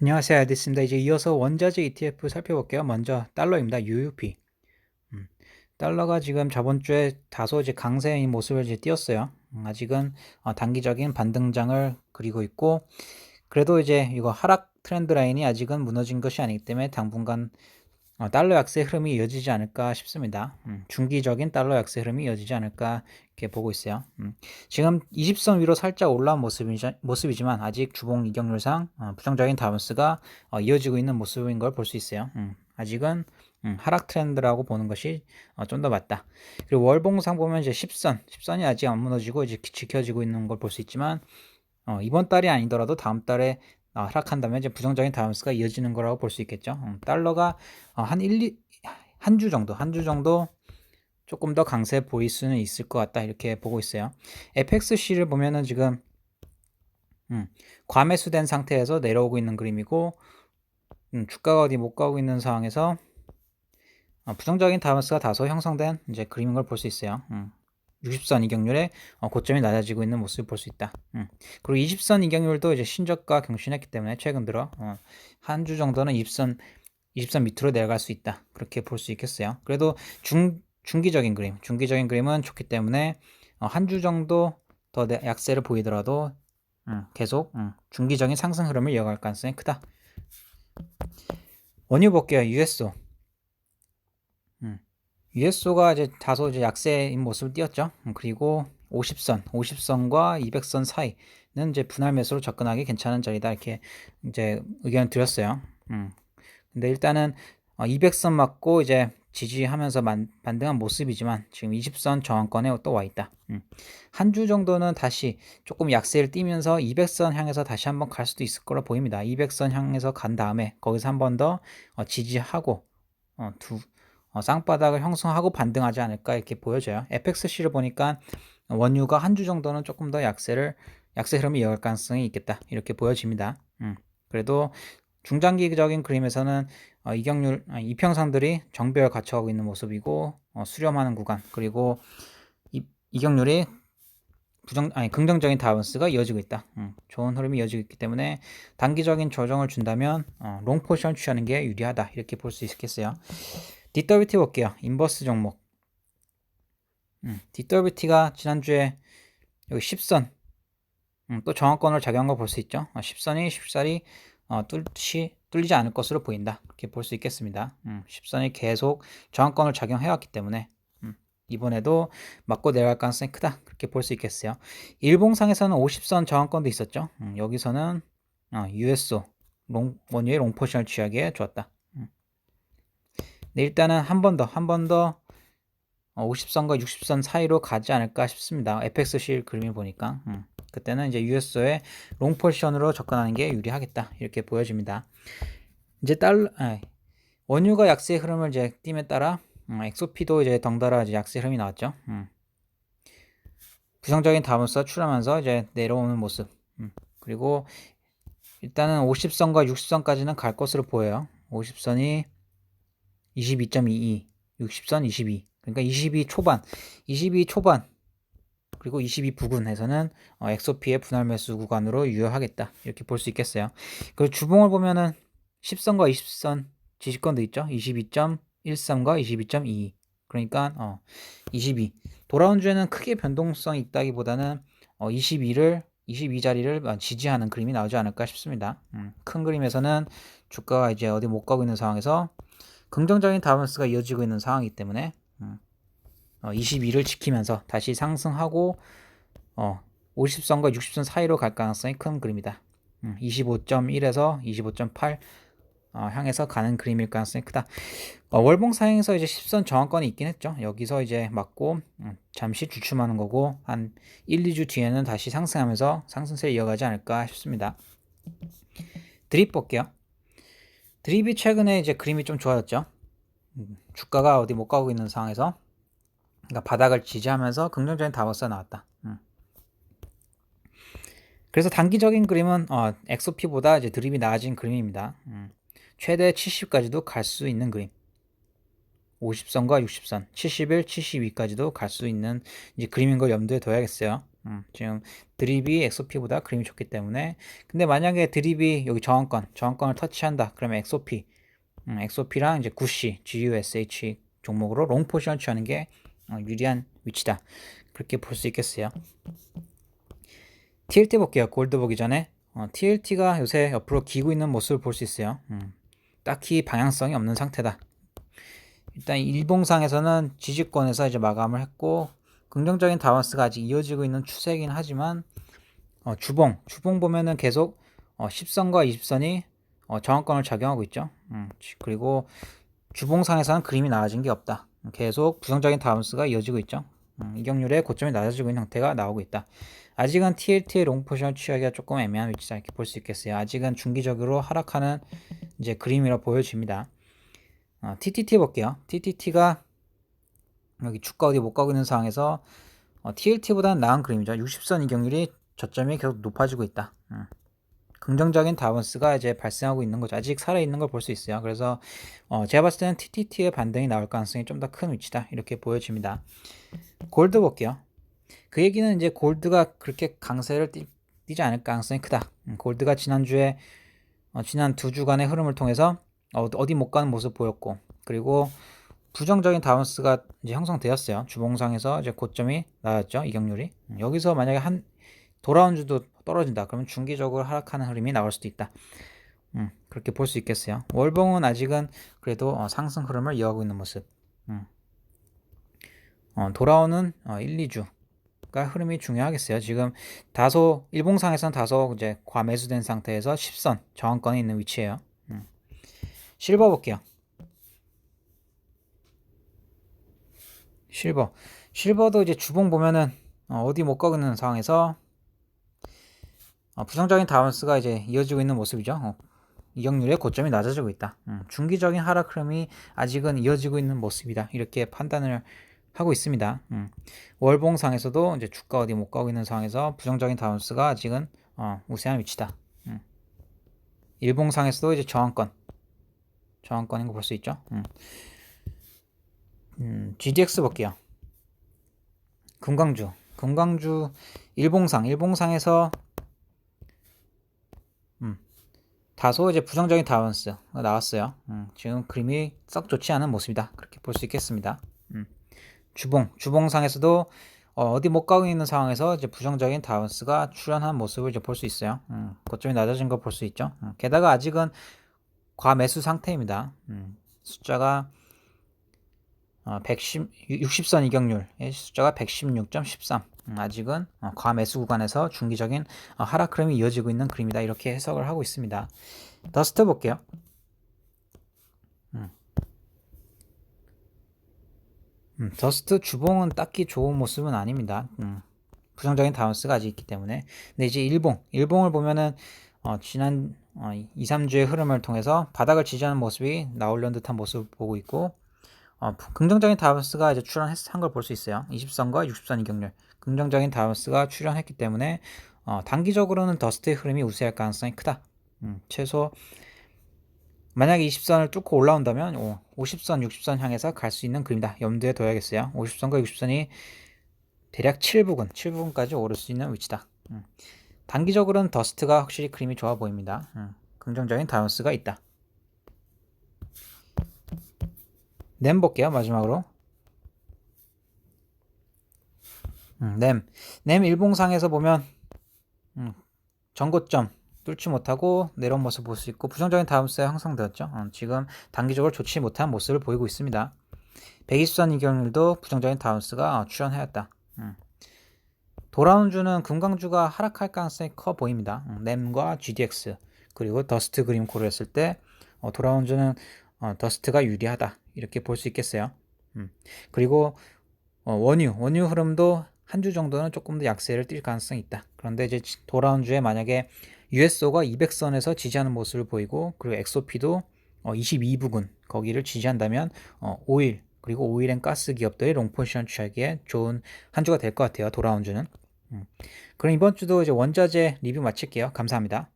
안녕하세요. 에디스입니다. 이제 이어서 원자재 ETF 살펴볼게요. 먼저 달러입니다. UUP. 음, 달러가 지금 저번 주에 다소 이제 강세인 모습을 이제 띄었어요. 음, 아직은 어, 단기적인 반등장을 그리고 있고, 그래도 이제 이거 하락 트렌드 라인이 아직은 무너진 것이 아니기 때문에 당분간 어, 달러 약세 흐름이 이어지지 않을까 싶습니다. 음, 중기적인 달러 약세 흐름이 이어지지 않을까 이렇게 보고 있어요. 음, 지금 20선 위로 살짝 올라온 모습이지, 모습이지 만 아직 주봉 이격률상 어, 부정적인 다운스가 어, 이어지고 있는 모습인 걸 볼 수 있어요. 음, 아직은 음, 하락 트렌드라고 보는 것이 어, 좀 더 맞다. 그리고 월봉상 보면 이제 10선, 10선이 아직 안 무너지고 이제 지켜지고 있는 걸 볼 수 있지만 어, 이번 달이 아니더라도 다음 달에 어, 하락한다면 이제 부정적인 다운스가 이어지는 거라고 볼 수 있겠죠. 음, 달러가 어, 한 1, 2, 한주 정도, 한 주 정도 조금 더 강세 보일 수는 있을 것 같다 이렇게 보고 있어요. FXC를 보면은 지금 음, 과매수된 상태에서 내려오고 있는 그림이고 음, 주가가 어디 못 가고 있는 상황에서 어, 부정적인 다운스가 다소 형성된 이제 그림인 걸 볼 수 있어요. 음, 60선 이격률에 어, 고점이 낮아지고 있는 모습을 볼 수 있다. 음. 그리고 20선 이격률도 이제 신저가 경신했기 때문에 최근 들어 어, 한 주 정도는 20선 20선 밑으로 내려갈 수 있다. 그렇게 볼 수 있겠어요. 그래도 중 중기적인 그림, 중기적인 그림은 좋기 때문에 어, 한주 정도 더 약세를 보이더라도 음, 계속 음, 중기적인 상승 흐름을 이어갈 가능성이 크다. 원유 볼게요. USO. USO가 이제 다소 이제 약세인 모습을 띄었죠. 음, 그리고 50선, 50선과 200선 사이는 이제 분할 매수로 접근하기 괜찮은 자리다 이렇게 이제 의견을 드렸어요. 음. 근데 일단은 200선 어, 맞고 이제 지지하면서 만, 반등한 모습이지만 지금 20선 저항권에 또 와 있다. 음. 한주 정도는 다시 조금 약세를 띄면서 200선 향해서 다시 한번 갈 수도 있을 거라 보입니다. 200선 향해서 간 다음에 거기서 한 번더 어, 지지하고 어, 두 어, 쌍바닥을 형성하고 반등하지 않을까 이렇게 보여져요. FXC를 보니까 원유가 한 주 정도는 조금 더 약세를 약세 흐름이 이어갈 가능성이 있겠다 이렇게 보여집니다. 음, 그래도 중장기적인 그림에서는 어, 이격률 아, 이평선들이 정배열 갖춰가고 있는 모습이고 어, 수렴하는 구간 그리고 이, 이격률이 부정 아니 긍정적인 다운스가 이어지고 있다. 음, 좋은 흐름이 이어지고 있기 때문에 단기적인 조정을 준다면 어, 롱 포지션 취하는 게 유리하다 이렇게 볼 수 있겠어요. DWT 볼게요. 인버스 종목. 음, DWT가 지난주에 여기 10선 음, 또 정확권을 작용한 거볼수 있죠. 어, 10선이 10살이 어, 뚫지, 뚫리지 않을 것으로 보인다. 그렇게 볼 수 있겠습니다. 음, 10선이 계속 저항권을 작용해왔기 때문에 음, 이번에도 맞고 내려갈 가능성이 크다. 그렇게 볼 수 있겠어요. 일봉상에서는 50선 저항권도 있었죠. 음, 여기서는 어, USO 롱, 원유의 롱포션을 취하기에 좋았다. 네, 일단은 한 번 더, 한 번 더 50선과 어, 60선 사이로 가지 않을까 싶습니다. FX 실 그림을 보니까. 음. 그때는 이제 USO의 롱 포지션으로 접근하는 게 유리하겠다. 이렇게 보여집니다. 이제 아, 원유가 약세 흐름을 이제 띠에 따라 음, 엑소피도 이제 덩달아 이제 약세 흐름이 나왔죠. 음. 부정적인 다음으로 출하면서 이제 내려오는 모습. 음. 그리고 일단은 50선과 60선까지는 갈 것으로 보여요. 50선이 22.22, 60선 22. 그러니까 22 초반, 22 초반, 그리고 22 부근에서는 어, 엑소피의 분할 매수 구간으로 유효하겠다. 이렇게 볼 수 있겠어요. 그리고 주봉을 보면은 10선과 20선 지지권도 있죠. 22.13과 22.22. 그러니까 어, 22. 돌아온 주에는 크게 변동성이 있다기보다는 어, 22를 22 자리를 지지하는 그림이 나오지 않을까 싶습니다. 음, 큰 그림에서는 주가가 이제 어디 못 가고 있는 상황에서 긍정적인 다운스가 이어지고 있는 상황이기 때문에 음, 어, 22를 지키면서 다시 상승하고 어, 50선과 60선 사이로 갈 가능성이 큰 그림이다. 음, 25.1에서 25.8 어, 향해서 가는 그림일 가능성이 크다. 어, 월봉 사행에서 이제 10선 저항권이 있긴 했죠. 여기서 이제 맞고 음, 잠시 주춤하는 거고 한 1, 2주 뒤에는 다시 상승하면서 상승세 이어가지 않을까 싶습니다. 드립 볼게요. 드립이 최근에 이제 그림이 좀 좋아졌죠. 음, 주가가 어디 못 가고 있는 상황에서 그러니까 바닥을 지지하면서 긍정적인 다버스가 나왔다. 음. 그래서 단기적인 그림은 어, 엑소피보다 이제 드립이 나아진 그림입니다. 음. 최대 70까지도 갈 수 있는 그림. 50선과 60선, 71, 72까지도 갈 수 있는 이제 그림인 걸 염두에 둬야겠어요. 음, 지금 드립이 XOP보다 그림이 좋기 때문에 근데 만약에 드립이 여기 저항권, 저항권을 터치한다. 그러면 XOP, 음, XOP랑 이제 구시, GUSH 종목으로 롱 포지션 취하는 게 어, 유리한 위치다. 그렇게 볼 수 있겠어요. TLT 볼게요. 골드 보기 전에 어, TLT가 요새 옆으로 기고 있는 모습을 볼 수 있어요. 음, 딱히 방향성이 없는 상태다. 일단 일봉상에서는 지지권에서 이제 마감을 했고 긍정적인 다원스가 아직 이어지고 있는 추세이긴 하지만 어, 주봉 주봉 보면은 계속 어, 10선과 20선이 어, 저항권을 작용하고 있죠. 음, 그리고 주봉상에서는 그림이 나아진 게 없다. 계속 부정적인 다운스가 이어지고 있죠. 음, 이격률의 고점이 낮아지고 있는 형태가 나오고 있다. 아직은 TLT의 롱 포지션 취하기가 조금 애매한 위치다 이렇게 볼 수 있겠어요. 아직은 중기적으로 하락하는 이제 그림이라 보여집니다. 어, TTT 볼게요. TTT가 여기 주가 어디 못 가고 있는 상황에서 어, TLT보다는 나은 그림이죠. 60선 이격률이 저점이 계속 높아지고 있다. 음. 긍정적인 다운스가 이제 발생하고 있는 거죠. 아직 살아있는 걸 볼 수 있어요. 그래서 어, 제가 봤을 때는 TTT의 반등이 나올 가능성이 좀 더 큰 위치다. 이렇게 보여집니다. 골드 볼게요. 그 얘기는 이제 골드가 그렇게 강세를 띠, 지 않을 가능성이 크다. 음, 골드가 지난주에 어, 지난 두 주간의 흐름을 통해서 어, 어디 못 가는 모습 보였고 그리고 부정적인 다운스가 이제 형성되었어요. 주봉상에서 이제 고점이 나왔죠. 이격률이. 음, 여기서 만약에 한 돌아온 주도 떨어진다. 그러면 중기적으로 하락하는 흐름이 나올 수도 있다. 음, 그렇게 볼 수 있겠어요. 월봉은 아직은 그래도 어, 상승 흐름을 이어가고 있는 모습. 음. 어, 돌아오는 어, 1, 2주가 흐름이 중요하겠어요. 지금 다소 일봉상에서는 다소 이제 과매수된 상태에서 10선 저항권에 있는 위치예요. 음. 실버 볼게요. 실버. 실버도 이제 주봉 보면은 어, 어디 못 가고 있는 상황에서 어, 부정적인 다운스가 이제 이어지고 있는 모습이죠. 어, 이격률의 고점이 낮아지고 있다. 음, 중기적인 하락 흐름이 아직은 이어지고 있는 모습이다. 이렇게 판단을 하고 있습니다. 음, 월봉상에서도 이제 주가 어디 못 가고 있는 상황에서 부정적인 다운스가 아직은 어, 우세한 위치다. 음. 일봉상에서도 이제 저항권, 저항권인 거 볼 수 있죠. 음. 음, GDX 볼게요. 금강주, 금강주 일봉상, 일봉상에서 음, 다소 이제 부정적인 다운스 나왔어요. 음, 지금 그림이 썩 좋지 않은 모습이다. 그렇게 볼 수 있겠습니다. 음, 주봉, 주봉상에서도 어, 디못 가고 있는 상황에서 이제 부정적인 다운스가 출현한 모습을 이제 볼 수 있어요. 음, 고점이 낮아진 걸 볼 수 있죠. 음, 게다가 아직은 과매수 상태입니다. 음, 숫자가 어, 110, 60선 이격률 숫자가 116.13 음, 아직은 어, 과매수 구간에서 중기적인 어, 하락 흐름이 이어지고 있는 그림이다. 이렇게 해석을 하고 있습니다. 더스트 볼게요. 음. 음, 더스트 주봉은 딱히 좋은 모습은 아닙니다. 음, 부정적인 다운스가 아직 있기 때문에. 근데 이제 일봉. 일봉을 보면은 어, 지난 어, 2, 3주의 흐름을 통해서 바닥을 지지하는 모습이 나올려 듯한 모습을 보고 있고 어, 긍정적인 다운스가 이제 출현한 걸 볼 수 있어요. 20선과 60선 이격률. 긍정적인 다운스가 출현했기 때문에 어, 단기적으로는 더스트의 흐름이 우세할 가능성이 크다. 음, 최소 만약에 20선을 뚫고 올라온다면 오, 50선, 60선 향해서 갈 수 있는 그림이다. 염두에 둬야겠어요. 50선과 60선이 대략 7부근, 7부근까지 오를 수 있는 위치다. 음. 단기적으로는 더스트가 확실히 그림이 좋아 보입니다. 음, 긍정적인 다운스가 있다. 램 볼게요. 마지막으로. 음, 램. 램 일봉상에서 보면 음, 전고점 뚫지 못하고 내려온 모습 볼 수 있고 부정적인 다음세 형성되었죠. 어, 지금 단기적으로 좋지 못한 모습을 보이고 있습니다. 120선 이경률도 부정적인 다운스가 어, 출현하였다. 음. 돌아온 주는 금강주가 하락할 가능성이 커 보입니다. 음, 램과 GDX 그리고 더스트 그림 고려했을 때 어, 돌아온 주는 어, 더스트가 유리하다. 이렇게 볼 수 있겠어요. 음. 그리고 어, 원유, 원유 흐름도 한 주 정도는 조금 더 약세를 띌 가능성이 있다. 그런데 이제 돌아온 주에 만약에 USO가 200선에서 지지하는 모습을 보이고 그리고 XOP도 어, 22부근 거기를 지지한다면 어, 오일 그리고 오일앤 가스 기업들의 롱포지션 취하기에 좋은 한 주가 될 것 같아요. 돌아온 주는. 음. 그럼 이번 주도 이제 원자재 리뷰 마칠게요. 감사합니다.